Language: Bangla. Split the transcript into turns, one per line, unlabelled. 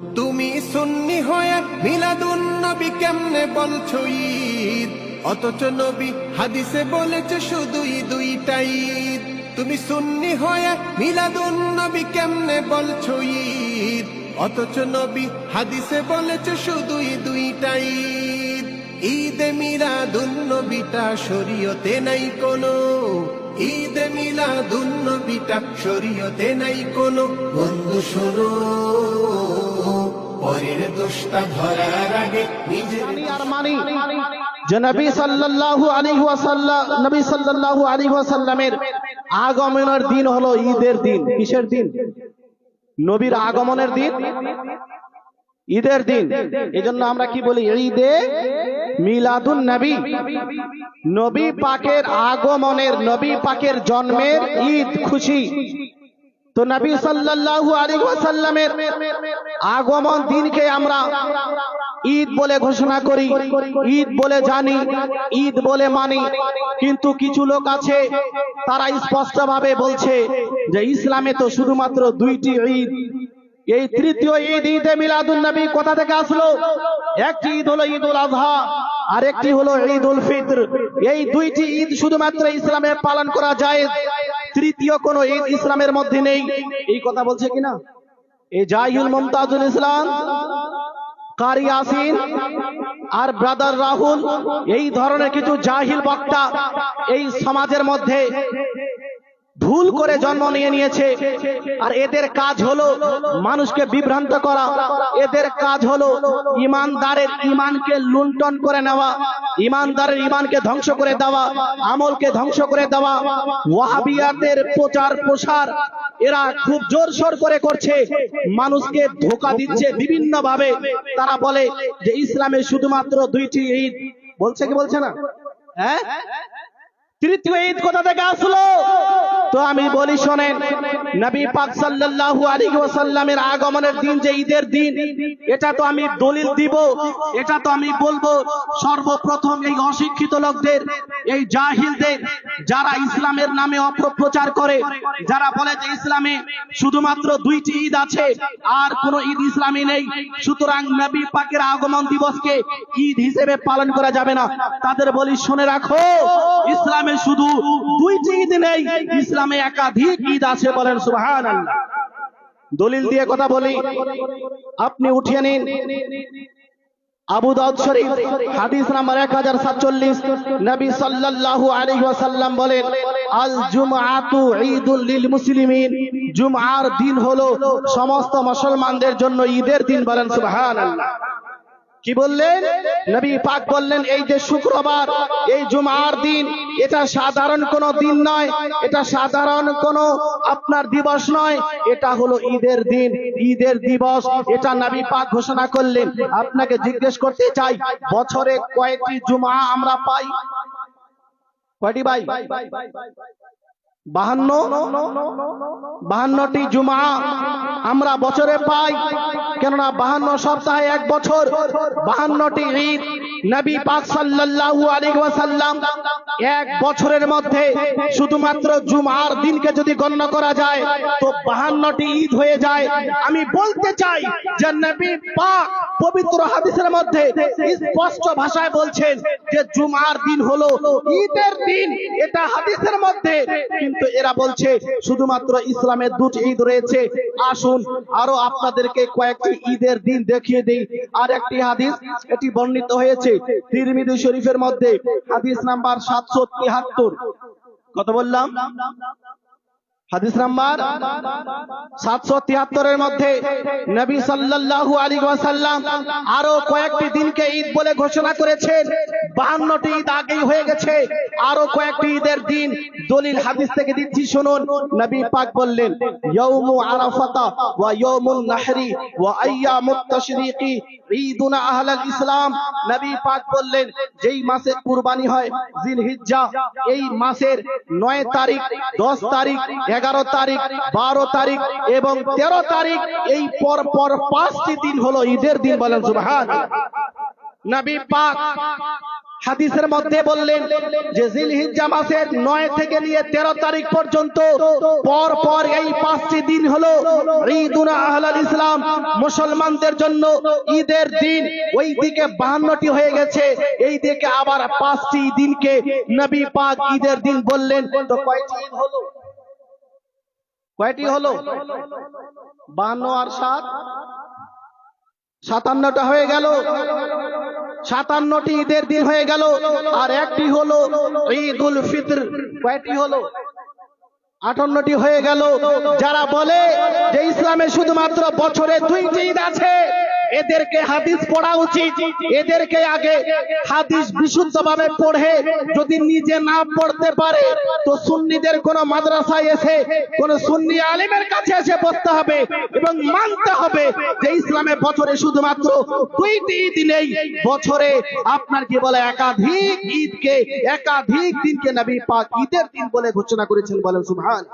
তুমি সুন্নি হয়ে মিলাদুন নবী কেমনে বলছো ঈদ? অথচ নবী হাদিসে বলেছে শুধুই দুইটাই ঈদ। তুমি সুন্নি হয়ে মিলাদুন নবী কেমনে বলছো ঈদ? অথচ নবী হাদিসে বলেছে শুধুই দুইটাই ঈদ। ঈদে মিলাদুন নবীটা শরীয়তে নাই কোনো ঈদে মিলাদুন নবীটা শরীয়তে নাই কোনো বন্ধু শোনো। পরের দোষটা ধরার আগে নিজের
মানি। যে নবী সাল্লাল্লাহু আলাইহি ওয়াসাল্লাম নবী সাল্লাল্লাহু আলাইহি ওয়াসাল্লামের আগমনের দিন হলো ঈদের দিন। কিসের দিন? নবীর আগমনের দিন? ঈদের দিন। এজন্য আমরা কি বলি? ঈদে মিলাদুন নবী। নবী পাকের আগমনের নবী পাকের জন্মের ঈদ খুশি। তো নবী সাল্লাল্লাহু আলাইহি ওয়াসাল্লামের আগমন দিনকে আমরা ঈদ বলে ঘোষণা করি। ঈদ বলে জানি ঈদ বলে মানি। কিন্তু কিছু লোক আছে তারা স্পষ্টভাবে বলছে যে ইসলামে তো শুধুমাত্র দুইটি ঈদ। এই তৃতীয় ঈদ ঈদে মিলাদুন নবী কোথা থেকে আসলো? একটি ঈদ হলো ঈদ উল আজহা আর একটি হলো ঈদ ফিতর। এই দুইটি ঈদ শুধুমাত্র ইসলামে পালন করা যায়। তৃতীয় কোন ঈদ ইসলামের মধ্যে নেই। এই কথা বলছে কিনা? এই জাহিউল মুমতাজুল ইসলাম, কারি আসিন আর ব্রাদার রাহুল, এই ধরনের কিছু জাহিল বক্তা এই সমাজের মধ্যে ভুল করে জন্ম নিয়ে নিয়েছে। আর এদের কাজ হলো মানুষকে বিভ্রান্ত করা। এদের কাজ হলো ইমানদারের ইমানকে লুণ্ঠন করে নেওয়া, ইমানদারের ইমানকে ধ্বংস করে দেওয়া, আমলকে ধ্বংস করে দেওয়া। ওয়াহাবিয়াতের প্রচার প্রসার এরা খুব জোর সোর করে করছে। মানুষকে ধোকা দিচ্ছে বিভিন্ন ভাবে তারা বলে যে ইসলামে শুধুমাত্র দুইটি ঈদ। বলছে কি বলছে না? হ্যাঁ? তৃতীয় ঈদ কোথা থেকে আসলো? তো আমি বলি, শোনেন, নবী পাক সাল্লাল্লাহু আলাইহি ওয়াসাল্লামের আগমনের দিন যে ঈদের দিন, এটা তো আমি দলিল দিব, এটা তো আমি বলব, সর্বপ্রথম এই অশিক্ষিত লোকদের, এই জাহিলদের, যারা ইসলামের নামে অপপ্রচার করে, যারা বলে যে ইসলামে শুধুমাত্র দুইটি ঈদ আছে, আর কোন ঈদ ইসলামী নেই, সুতরাং নবী পাকের আগমন দিবসকে ঈদ হিসেবে পালন করা যাবে না। তাদের বলি, শুনে রাখো। ইসলামে শুধু দুইটি ঈদ নেই, ইসলামে একাধিক ঈদ আছে বলেন সুবহান দলিল দিয়ে কথা বলি, আপনি উঠিয়ে নিন আবু দাউদ শরীফ, হাদিস নাম্বার 1047 নবী সাল্লাল্লাহু আলাইহি ওয়াসাল্লাম বলেন, আল জুমআতু ঈদুল লিল মুসলিমিন। জুমআর দিন হলো সমস্ত মুসলমানদের জন্য ঈদের দিন বলেন সুবহানাল্লাহ। কি বললেন? নবী পাক বললেন, এই যে শুক্রবার, এই জুমার দিন, এটা সাধারণ কোন দিন নয়, এটা সাধারণ কোন আপনার দিবস নয়, এটা হলো ঈদের দিন, ঈদের দিবস, এটা নবী পাক ঘোষণা করলেন। আপনাকে জিজ্ঞেস করতে চাই, বছরে কয়টি জুমা আমরা পাই? কয়টি ভাই? বাহান্ন, বাহান্নটি জুমা আমরা বছরে পাই, কেননা বাহান্ন সপ্তাহে এক বছর, বাহান্নটি ঈদ। নবী পাক সাল্লাল্লাহু আলাইহি ওয়াসাল্লাম এক বছরের মধ্যে শুধুমাত্র জুমার দিনকে যদি গণ্য করা যায়, তো বাহান্নটি ঈদ হয়ে যায়। আমি বলতে চাই যে নবী পাক পবিত্র হাদিসের মধ্যে স্পষ্ট ভাষায় বলছেন যে জুমার দিন হলো ঈদের দিন। এটা হাদিসের মধ্যে। কিন্তু এরা বলছে শুধুমাত্র ইসলামের দুটি ঈদ রয়েছে। আসুন আরও আপনাদেরকে কয়েকটি ঈদের দিন দেখিয়ে দিই। আর একটি হাদিস, এটি বর্ণিত হয়েছে তিরমিজি শরীফের মধ্যে। হাদিস নাম্বার সাতশো তিয়াত্তর কত বললাম? হাদিস নাম্বার সাতশো তিয়াত্তরের মধ্যে নবী সাল্লাল্লাহু আলী ওয়াসাল্লাম আরও কয়েকটি দিনকে ঈদ বলে ঘোষণা করেছেন। বাহান্নটি ঈদ আগেই হয়ে গেছে। আরও কয়েকটি ঈদের দিন দলিল হাদিস থেকে দিচ্ছি শুনুন। নবী পাক বললেন, ইয়াউমু আরাফাতা ওয়া ইয়াউমুন নাহরি ওয়া আইয়ামুত তাশরিকি, ঈদুনা আহলাল ইসলাম। নবী পাক বললেন, যেই মাসে কুরবানি হয় জিলহিজ্জা, এই মাসের 9 তারিখ 10 তারিখ 11 তারিখ 12 তারিখ এবং 13 তারিখ এই পর পর পাঁচটি দিন হলো ঈদের দিন বলেন সুবহান। নবী পাক হাদিসের মধ্যে বললেন যে জিলহিজ্জা মাসের নয় থেকে নিয়ে তেরো তারিখ পর্যন্ত পর পর এই পাঁচটি দিন হলো ঈদুন আহলাল ইসলাম মুসলমানদের জন্য ঈদের দিন। ওই দিকে বাহান্নটি হয়ে গেছে, এই দিকে আবার পাঁচটি দিনকে নবী পাক ঈদের দিন বললেন। তো কয়টি হলো? কয়টি হলো? বাহান্ন আর সাত? সাতান্নটা হয়ে গেল। সাতান্নটি ঈদের দিন হয়ে গেল। আর একটি হলো ঈদ উল ফিতর। কয়টি হলো? আটান্নটি হয়ে গেল। যারা বলে যে ইসলামে শুধুমাত্র বছরে দুইটি ঈদ আছে এদেরকে হাদিস পড়া উচিত। এদেরকে আগে হাদিস বিশুদ্ধভাবে পড়ে। যদি নিজে না পড়তে পারে, তো সুন্নিদের কোন মাদ্রাসায় এসে, কোন সুন্নি আলিমের কাছে এসে পড়তে হবে এবং মানতে হবে যে ইসলামে বছরে শুধুমাত্র দুইটি ঈদ নেই বছরে আপনার কি বলে একাধিক ঈদকে, একাধিক দিনকে নবী পাক ঈদের দিন বলে ঘোষণা করেছেন বলেন সুবহান।